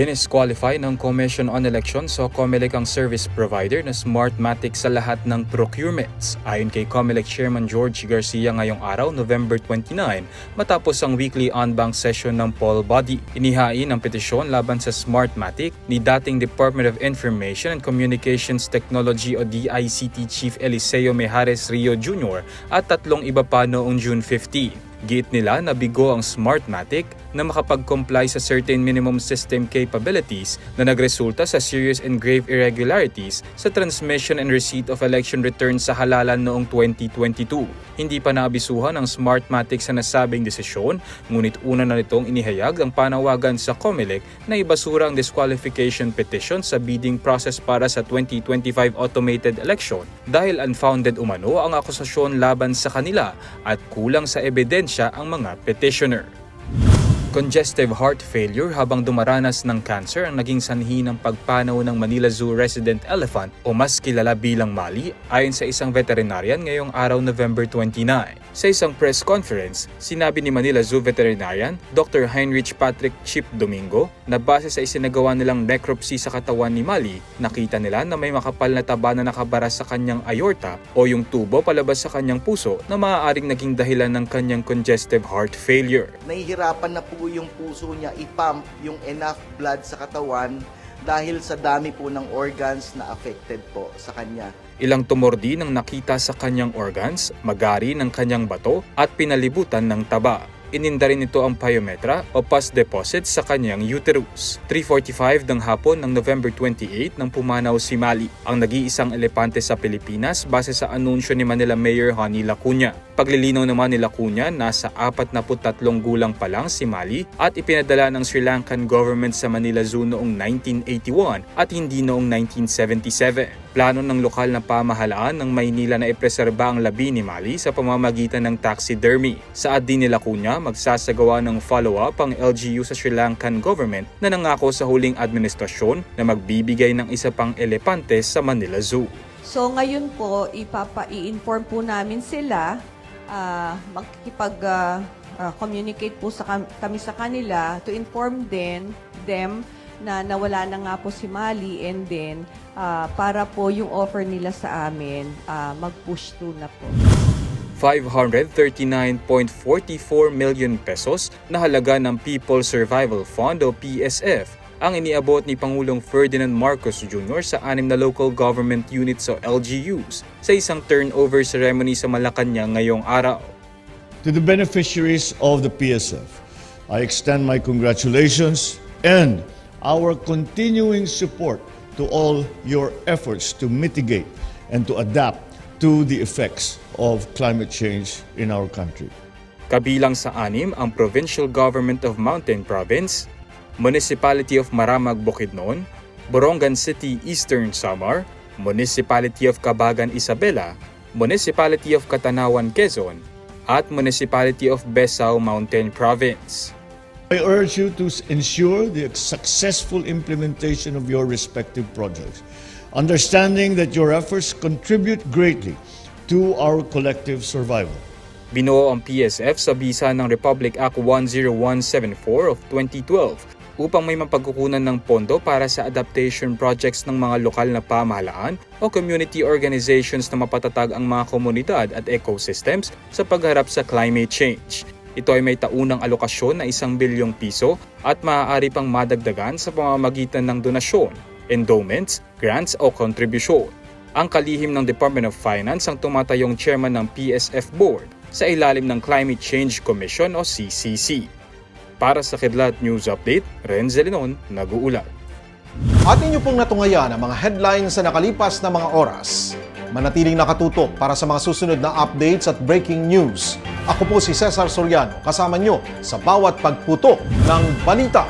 Dinisqualify ng Commission on Elections o COMELEC ang service provider na Smartmatic sa lahat ng procurements. Ayon kay COMELEC Chairman George Garcia ngayong araw, November 29, matapos ang weekly on-bank session ng poll body. Inihain ang petisyon laban sa Smartmatic ni dating Department of Information and Communications Technology o DICT Chief Eliseo Mejares Rio Jr. at tatlong iba pa noong June 15. Giit nila na bigo ang Smartmatic na makapag-comply sa certain minimum system capabilities na nagresulta sa serious and grave irregularities sa transmission and receipt of election returns sa halalan noong 2022. Hindi pa naabisuhan ang Smartmatic sa nasabing desisyon, ngunit una na nitong inihayag ang panawagan sa COMELEC na ibasura ang disqualification petition sa bidding process para sa 2025 automated election dahil unfounded umano ang akusasyon laban sa kanila at kulang sa ebidensya ang mga petitioner. Congestive heart failure habang dumaranas ng cancer ang naging sanhi ng pagpanaw ng Manila Zoo resident elephant o mas kilala bilang Mali ayon sa isang veterinarian ngayong araw November 29. Sa isang press conference, sinabi ni Manila Zoo veterinarian Dr. Heinrich Patrick Chip Domingo na base sa isinagawa nilang necropsy sa katawan ni Mali, nakita nila na may makapal na taba na nakabara sa kanyang aorta o yung tubo palabas sa kanyang puso na maaaring naging dahilan ng kanyang congestive heart failure. nahihirapan na po yung puso niya ipump yung enough blood sa katawan dahil sa dami po ng organs na affected po sa kanya. Ilang tumor din ang nakita sa kanyang organs, magari ng kanyang bato at pinalibutan ng taba. Ininda rin ito ang pyometra o pus deposit sa kanyang uterus. 3.45 ng hapon ng November 28 nang pumanaw si Mali, ang nag-iisang elepante sa Pilipinas base sa anunsyo ni Manila Mayor Honey Lacuna. Paglilinaw naman ni Lacuna, nasa 43 gulang pa lang si Mali at ipinadala ng Sri Lankan government sa Manila Zoo noong 1981 at hindi noong 1977. Plano ng lokal na pamahalaan ng Maynila na ipreserba ang labi ni Mali sa pamamagitan ng taxidermy. Saad din ni Lacuna magsasagawa ng follow-up ang LGU sa Sri Lankan government na nangako sa huling administrasyon na magbibigay ng isa pang elepante sa Manila Zoo. So ngayon po, ipapa-i-inform po namin sila, ah, magkikipag ah, ah, communicate po sa kam- kami sa kanila to inform them, them na nawala na nga po si Mali and then ah, para po yung offer nila sa amin ah, mag-push through na po. 539.44 million pesos na halaga ng People Survival Fund o PSF ang iniabot ni Pangulong Ferdinand Marcos Jr. sa anim na local government units o LGUs sa isang turnover ceremony sa Malacanang ngayong araw. To the beneficiaries of the PSF, I extend my congratulations and our continuing support to all your efforts to mitigate and to adapt to the effects of climate change in our country. Kabilang sa anim ang Provincial Government of Mountain Province, Municipality of Maramag Bukidnon, Borongan City Eastern Samar, Municipality of Cabagan Isabela, Municipality of Katanawan Quezon, at Municipality of Besao Mountain Province. I urge you to ensure the successful implementation of your respective projects, understanding that your efforts contribute greatly to our collective survival. Binuo ang PSF sa bisa ng Republic Act 10174 of 2012 upang may mapagkukunan ng pondo para sa adaptation projects ng mga lokal na pamahalaan o community organizations na mapatatag ang mga komunidad at ecosystems sa pagharap sa climate change. Ito ay may taunang alokasyon na isang bilyong piso at maaari pang madagdagan sa pamamagitan ng donasyon, endowments, grants o kontribusyon. Ang kalihim ng Department of Finance ang tumatayong chairman ng PSF Board sa ilalim ng Climate Change Commission o CCC. Para sa Kidlat News Update, Renzel Linon, nag-uulat. at inyo pong natungayan ang mga headlines sa nakalipas na mga oras. Manatiling nakatutok para sa mga susunod na updates at breaking news. Ako po si Cesar Soriano, kasama nyo sa bawat pagputok ng balita.